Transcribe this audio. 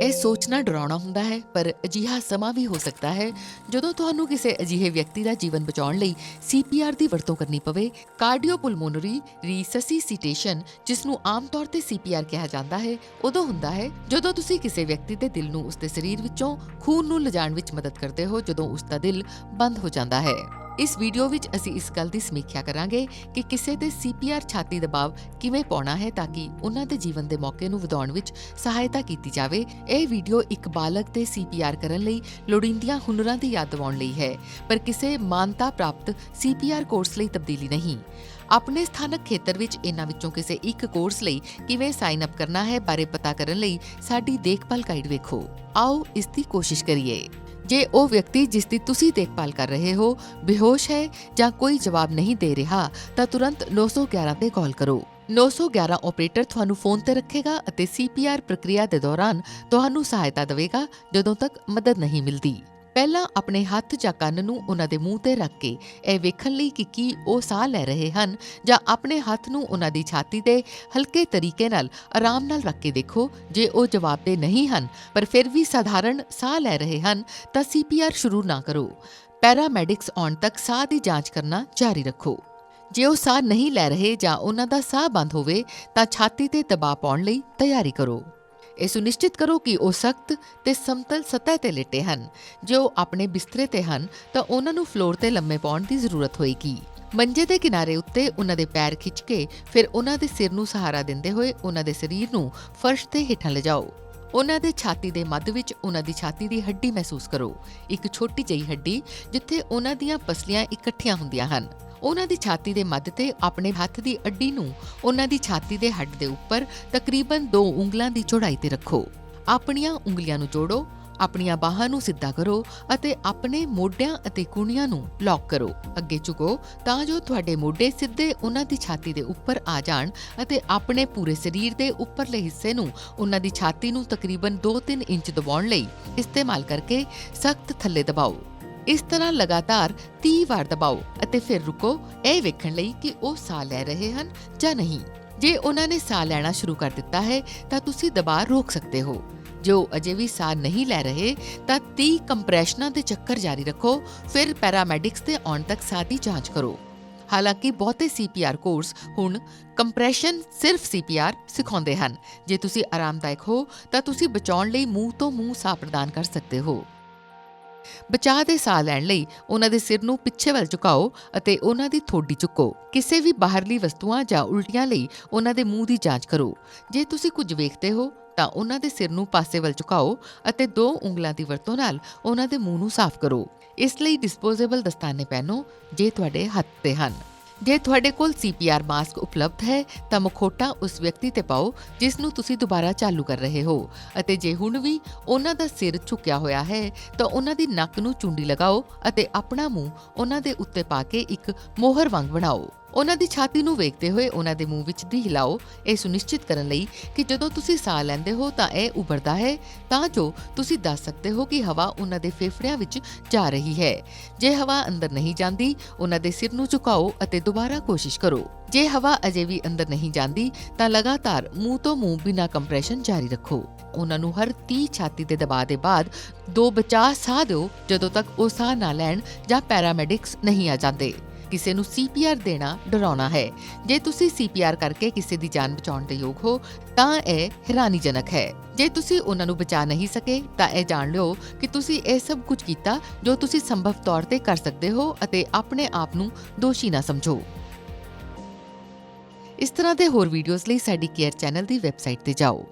ਇਹ ਸੋਚਣਾ ਡਰਾਉਣਾ ਹੁੰਦਾ ਹੈ, ਪਰ ਅਜਿਹਾ ਸਮਾਂ ਵੀ ਹੋ ਸਕਦਾ ਹੈ ਜਦੋਂ ਤੁਹਾਨੂੰ ਕਿਸੇ ਅਜਿਹੇ ਵਿਅਕਤੀ ਦਾ ਜੀਵਨ ਬਚਾਉਣ ਲਈ CPR ਦੀ ਵਰਤੋਂ ਕਰਨੀ ਪਵੇ। ਕਾਰਡੀਓਪੁਲਮੋਨਰੀ ਰੀਸਸੀਸੀਟੇਸ਼ਨ ਜਿਸ ਨੂੰ ਆਮ ਤੌਰ ਤੇ CPR ਕਿਹਾ ਜਾਂਦਾ ਹੈ, ਉਦੋਂ ਹੁੰਦਾ ਹੈ ਜਦੋਂ ਤੁਸੀਂ ਕਿਸੇ ਵਿਅਕਤੀ ਦੇ ਦਿਲ ਨੂੰ ਉਸਦੇ ਸਰੀਰ ਵਿੱਚੋਂ ਖੂਨ ਨੂੰ ਲਿਜਾਣ ਵਿੱਚ ਮਦਦ ਕਰਦੇ ਹੋ ਜਦੋਂ ਉਸਦਾ ਦਿਲ ਬੰਦ ਹੋ ਜਾਂਦਾ ਹੈ। ਇਸ ਵੀਡੀਓ ਵਿੱਚ ਅਸੀਂ ਇਸ ਗੱਲ ਦੀ ਸਮੀਖਿਆ ਕਰਾਂਗੇ ਕਿ ਕਿਸੇ ਦੇ CPR ਛਾਤੀ ਦਬਾਅ ਕਿਵੇਂ ਪਾਉਣਾ ਹੈ ਤਾਂ ਕਿ ਉਹਨਾਂ ਦੇ ਜੀਵਨ ਦੇ ਮੌਕੇ ਨੂੰ ਵਧਾਉਣ ਵਿੱਚ ਸਹਾਇਤਾ ਕੀਤੀ ਜਾਵੇ। ਇਹ ਵੀਡੀਓ ਇੱਕ ਬਾਲਗ ਤੇ CPR ਕਰਨ ਲਈ ਲੋੜੀਂਦੀਆਂ ਹੁਨਰਾਂ ਦੀ ਯਾਦ ਦਿਵਾਉਣ ਲਈ ਹੈ, ਪਰ ਕਿਸੇ ਮਾਨਤਾ ਪ੍ਰਾਪਤ CPR ਕੋਰਸ ਲਈ ਤਬਦੀਲੀ ਨਹੀਂ। ਆਪਣੇ ਸਥਾਨਕ ਖੇਤਰ ਵਿੱਚ ਇਹਨਾਂ ਵਿੱਚੋਂ ਕਿਸੇ ਇੱਕ ਕੋਰਸ ਲਈ ਕਿਵੇਂ ਸਾਈਨ ਅਪ ਕਰਨਾ ਹੈ ਬਾਰੇ ਪਤਾ ਕਰਨ ਲਈ ਸਾਡੀ ਦੇਖਭਾਲ ਗਾਈਡ ਵੇਖੋ। ਆਓ ਇਸ ਦੀ ਕੋਸ਼ਿਸ਼ ਕਰੀਏ। ਜੇ ਉਹ ਵਿਅਕਤੀ ਜਿਸ ਦੀ ਤੁਸੀਂ ਦੇਖਭਾਲ ਕਰ ਰਹੇ ਹੋ, ਬੇਹੋਸ਼ ਹੈ ਜਾਂ ਕੋਈ ਜਵਾਬ ਨਹੀਂ ਦੇ ਰਿਹਾ, ਤਾਂ ਤੁਰੰਤ 911 ਤੇ ਕਾਲ ਕਰੋ। 911 ਆਪਰੇਟਰ ਤੁਹਾਨੂੰ ਫੋਨ ਤੇ ਰੱਖੇਗਾ ਅਤੇ CPR ਪ੍ਰਕਿਰਿਆ ਦੇ ਦੌਰਾਨ ਤੁਹਾਨੂੰ ਸਹਾਇਤਾ ਦੇਵੇਗਾ ਜਦੋਂ ਤੱਕ ਮਦਦ ਨਹੀਂ ਮਿਲਦੀ। ਪਹਿਲਾਂ ਆਪਣੇ ਹੱਥ ਜਾਂ ਕੰਨ ਨੂੰ ਉਹਨਾਂ ਦੇ ਮੂੰਹ ਤੇ ਰੱਖ ਕੇ ਇਹ ਵੇਖਣ ਲਈ ਕਿ ਕੀ ਉਹ ਸਾਹ ਲੈ ਰਹੇ ਹਨ ਜਾਂ ਆਪਣੇ ਹੱਥ ਨੂੰ ਉਹਨਾਂ ਦੀ ਛਾਤੀ ਤੇ ਹਲਕੇ ਤਰੀਕੇ ਨਾਲ ਆਰਾਮ ਨਾਲ ਰੱਖ ਕੇ ਦੇਖੋ। ਜੇ ਉਹ ਜਵਾਬ ਦੇ ਨਹੀਂ ਹਨ, ਪਰ ਫਿਰ ਵੀ ਸਾਧਾਰਨ ਸਾਹ ਲੈ ਰਹੇ ਹਨ, ਤਾਂ CPR ਸ਼ੁਰੂ ਨਾ ਕਰੋ। ਪੈਰਾਮੈਡਿਕਸ ਆਉਣ ਤੱਕ ਸਾਹ ਦੀ ਜਾਂਚ ਕਰਨਾ ਜਾਰੀ ਰੱਖੋ। ਜੇ ਉਹ ਸਾਹ ਨਹੀਂ ਲੈ ਰਹੇ ਜਾਂ ਉਹਨਾਂ ਦਾ ਸਾਹ ਬੰਦ ਹੋਵੇ, ਤਾਂ ਛਾਤੀ ਤੇ ਦਬਾਅ ਪਾਉਣ ਲਈ ਤਿਆਰੀ ਕਰੋ। ਇਹ ਸੁਨਿਸ਼ਚਿਤ ਕਰੋ ਕਿ ਉਹ ਸਖਤ ਤੇ ਸਮਤਲ ਸਤਹ ਤੇ ਲੇਟੇ ਹਨ। ਜੇ ਉਹ ਆਪਣੇ ਬਿਸਤਰੇ ਤੇ ਹਨ, ਤਾਂ ਉਹਨਾਂ ਨੂੰ ਫਲੋਰ ਤੇ ਲੰਮੇ ਪਾਉਣ ਦੀ ਜ਼ਰੂਰਤ ਹੋਏਗੀ। ਮੰਜੇ ਦੇ ਕਿਨਾਰੇ ਉੱਤੇ ਉਹਨਾਂ ਦੇ ਪੈਰ ਖਿੱਚ ਕੇ ਫਿਰ ਉਹਨਾਂ ਦੇ ਸਿਰ ਨੂੰ ਸਹਾਰਾ ਦਿੰਦੇ ਹੋਏ ਉਹਨਾਂ ਦੇ ਸਰੀਰ ਨੂੰ ਫਰਸ਼ ਤੇ ਹੇਠਾਂ ਲਿਜਾਓ। ਉਹਨਾਂ ਦੇ ਛਾਤੀ ਦੇ ਮੱਧ ਵਿੱਚ ਉਹਨਾਂ ਦੀ ਛਾਤੀ ਦੀ ਹੱਡੀ ਮਹਿਸੂਸ ਕਰੋ। ਇੱਕ ਛੋਟੀ ਜਿਹੀ ਹੱਡੀ ਜਿੱਥੇ ਉਹਨਾਂ ਦੀਆਂ ਪਸਲੀਆਂ ਇਕੱਠੀਆਂ ਹੁੰਦੀਆਂ ਹਨ। ਉਹਨਾਂ ਦੀ ਛਾਤੀ ਦੇ ਮੱਧ ਤੇ ਆਪਣੇ ਹੱਥ ਦੀ ਅੱਡੀ ਨੂੰ ਉਹਨਾਂ ਦੀ ਛਾਤੀ ਦੇ ਹੱਡ ਦੇ ਉੱਪਰ ਤਕਰੀਬਨ 2 ਉਂਗਲਾਂ ਦੀ ਚੌੜਾਈ ਤੇ ਰੱਖੋ। ਆਪਣੀਆਂ ਉਂਗਲੀਆਂ ਨੂੰ ਜੋੜੋ, ਆਪਣੀਆਂ ਬਾਹਾਂ ਨੂੰ ਸਿੱਧਾ ਕਰੋ ਅਤੇ ਆਪਣੇ ਮੋਢਿਆਂ ਅਤੇ ਕੁਣੀਆਂ ਨੂੰ ਲੌਕ ਕਰੋ। ਅੱਗੇ ਝੁਕੋ ਤਾਂ ਜੋ ਤੁਹਾਡੇ ਮੋਢੇ ਸਿੱਧੇ ਉਹਨਾਂ ਦੀ ਛਾਤੀ ਦੇ ਉੱਪਰ ਆ ਜਾਣ ਅਤੇ ਆਪਣੇ ਪੂਰੇ ਸਰੀਰ ਦੇ ਉੱਪਰਲੇ ਹਿੱਸੇ ਨੂੰ ਉਹਨਾਂ ਦੀ ਛਾਤੀ ਨੂੰ ਤਕਰੀਬਨ 2-3 ਇੰਚ ਦਬਾਉਣ ਲਈ ਇਸਤੇਮਾਲ ਕਰਕੇ ਸਖਤ ਥੱਲੇ ਦਬਾਓ। ਇਸ ਤਰ੍ਹਾਂ ਲਗਾਤਾਰ 30 ਵਾਰ ਦਬਾਓ ਅਤੇ ਫਿਰ ਰੁਕੋ, ਇਹ ਵੇਖਣ ਲਈ ਕਿ ਉਹ ਸਾਹ ਲੈ ਰਹੇ ਹਨ ਜਾਂ ਨਹੀਂ। ਜੇ ਉਹਨਾਂ ਨੇ ਸਾਹ ਲੈਣਾ ਸ਼ੁਰੂ ਕਰ ਦਿੱਤਾ ਹੈ, ਤਾਂ ਤੁਸੀਂ ਦਬਾਅ ਰੋਕ ਸਕਦੇ ਹੋ। ਜੋ ਅਜੇ ਵੀ ਸਾਹ ਨਹੀਂ ਲੈ ਰਹੇ, ਤਾਂ 30 ਕੰਪਰੈਸ਼ਨਾਂ ਦੇ ਚੱਕਰ ਜਾਰੀ ਰੱਖੋ, ਫਿਰ ਪੈਰਾਮੈਡਿਕਸ ਦੇ ਆਉਣ ਤੱਕ ਸਾਹ ਦੀ ਜਾਂਚ ਕਰੋ। ਹਾਲਾਂਕਿ ਬਹੁਤੇ CPR ਕੋਰਸ ਹੁਣ ਕੰਪਰੈਸ਼ਨ ਸਿਰਫ CPR ਸਿਖਾਉਂਦੇ ਹਨ। ਜੇ ਤੁਸੀਂ ਆਰਾਮਦਾਇਕ ਹੋ, ਤਾਂ ਤੁਸੀਂ ਬਚਾਉਣ ਲਈ ਮੂੰਹ ਤੋਂ ਮੂੰਹ ਸਾਹ ਪ੍ਰਦਾਨ ਕਰ ਸਕਦੇ ਹੋ। ਬਚਾਅ ਦੇ ਸਾਹ ਲੈਣ ਲਈ ਉਹਨਾਂ ਦੇ ਸਿਰ ਨੂੰ ਪਿੱਛੇ ਵੱਲ ਝੁਕਾਓ ਅਤੇ ਉਹਨਾਂ ਦੀ ਥੋੜੀ ਚੁੱਕੋ। ਕਿਸੇ ਵੀ ਬਾਹਰਲੀ ਵਸਤੂਆਂ ਜਾਂ ਉਲਟੀਆਂ ਲਈ ਉਹਨਾਂ ਦੇ ਮੂੰਹ ਦੀ ਜਾਂਚ ਕਰੋ। ਜੇ ਤੁਸੀਂ ਕੁਝ ਵੇਖਦੇ ਹੋ, ਤਾਂ ਉਹਨਾਂ ਦੇ ਸਿਰ ਨੂੰ ਪਾਸੇ ਵੱਲ ਝੁਕਾਓ ਅਤੇ ਦੋ ਉਂਗਲਾਂ ਦੀ ਵਰਤੋਂ ਨਾਲ ਉਹਨਾਂ ਦੇ ਮੂੰਹ ਨੂੰ ਸਾਫ਼ ਕਰੋ। ਇਸ ਲਈ ਡਿਸਪੋਜ਼ੇਬਲ ਦਸਤਾਨੇ ਪਹਿਨੋ, ਜੇ ਤੁਹਾਡੇ ਹੱਥ ਤੇ ਹਨ। ਜੇ ਤੁਹਾਡੇ ਕੋਲ CPR ਮਾਸਕ ਉਪਲਬਧ ਹੈ, ਤਾਂ ਮਖੋਟਾ ਉਸ ਵਿਅਕਤੀ ਤੇ ਪਾਓ, ਜਿਸ ਨੂੰ ਤੁਸੀਂ ਦੁਬਾਰਾ ਚਾਲੂ ਕਰ ਰਹੇ ਹੋ। ਅਤੇ ਜੇ ਹੁਣ ਵੀ ਉਹਨਾਂ ਦਾ ਸਿਰ ਝੁਕਿਆ ਹੋਇਆ ਹੈ, ਤਾਂ ਉਹਨਾਂ ਦੀ ਨੱਕ ਨੂੰ ਚੁੰਡੀ ਲਗਾਓ ਅਤੇ ਆਪਣਾ ਮੂੰਹ ਉਹਨਾਂ ਦੇ ਉੱਤੇ ਪਾ ਕੇ ਇੱਕ ਮੋਹਰ ਵਾਂਗ ਬਣਾਓ। ਉਹਨਾਂ ਦੀ ਛਾਤੀ ਨੂੰ ਵੇਖਦੇ ਹੋਏ ਉਹਨਾਂ ਦੇ ਮੂੰਹ ਵਿੱਚ ਦੀ ਹਿਲਾਓ ਇਹ ਸੁਨਿਸ਼ਚਿਤ ਕਰਨ ਲਈ ਕਿ ਜਦੋਂ ਤੁਸੀਂ ਸਾਹ ਲੈਂਦੇ ਹੋ ਤਾਂ ਇਹ ਉੱਭਰਦਾ ਹੈ, ਤਾਂ ਜੋ ਤੁਸੀਂ ਦੱਸ ਸਕਦੇ ਹੋ ਕਿ ਹਵਾ ਉਹਨਾਂ ਦੇ ਫੇਫੜਿਆਂ ਵਿੱਚ ਜਾ ਰਹੀ ਹੈ। ਜੇ ਹਵਾ ਅੰਦਰ ਨਹੀਂ ਜਾਂਦੀ, ਉਹਨਾਂ ਦੇ ਸਿਰ ਨੂੰ ਝੁਕਾਓ ਅਤੇ ਦੁਬਾਰਾ ਕੋਸ਼ਿਸ਼ ਕਰੋ। ਜੇ ਹਵਾ ਅਜੇ ਵੀ ਅੰਦਰ ਨਹੀਂ ਜਾਂਦੀ, ਤਾਂ ਲਗਾਤਾਰ ਮੂੰਹ ਤੋਂ ਮੂੰਹ ਬਿਨਾਂ ਕੰਪਰੈਸ਼ਨ ਜਾਰੀ ਰੱਖੋ। ਉਹਨਾਂ ਨੂੰ ਹਰ 30 ਛਾਤੀ ਦੇ ਦਬਾਅ ਦੇ ਬਾਅਦ ਦੋ ਬਚਾਅ ਸਾਹ ਦਿਓ ਜਦੋਂ ਤੱਕ ਉਹ ਸਾਹ ਨਾ ਲੈਣ ਜਾਂ ਪੈਰਾਮੈਡਿਕਸ ਨਹੀਂ ਆ ਜਾਂਦੇ। ਕਿਸੇ ਨੂੰ CPR ਦੇਣਾ ਡਰਾਉਣਾ ਹੈ। ਜੇ ਤੁਸੀਂ CPR ਕਰਕੇ ਕਿਸੇ ਦੀ ਜਾਨ ਬਚਾਉਣ ਦੇ ਯੋਗ ਹੋ, ਤਾਂ ਇਹ ਹੈਰਾਨੀਜਨਕ ਹੈ। ਜੇ ਤੁਸੀਂ ਉਹਨਾਂ ਨੂੰ ਬਚਾ ਨਹੀਂ ਸਕੇ, ਤਾਂ ਇਹ ਜਾਣ ਲਿਓ ਕਿ ਤੁਸੀਂ ਇਹ ਸਭ ਕੁਝ ਕੀਤਾ ਜੋ ਤੁਸੀਂ ਸੰਭਵ ਤੌਰ ਤੇ ਕਰ ਸਕਦੇ ਹੋ ਅਤੇ ਆਪਣੇ ਆਪ ਨੂੰ ਦੋਸ਼ੀ ਨਾ ਸਮਝੋ। ਇਸ ਤਰ੍ਹਾਂ ਦੇ ਹੋਰ ਵੀਡੀਓਜ਼ ਲਈ ਸਾਡੀ ਕੇਅਰ ਚੈਨਲ ਦੀ ਵੈਬਸਾਈਟ ਤੇ ਜਾਓ।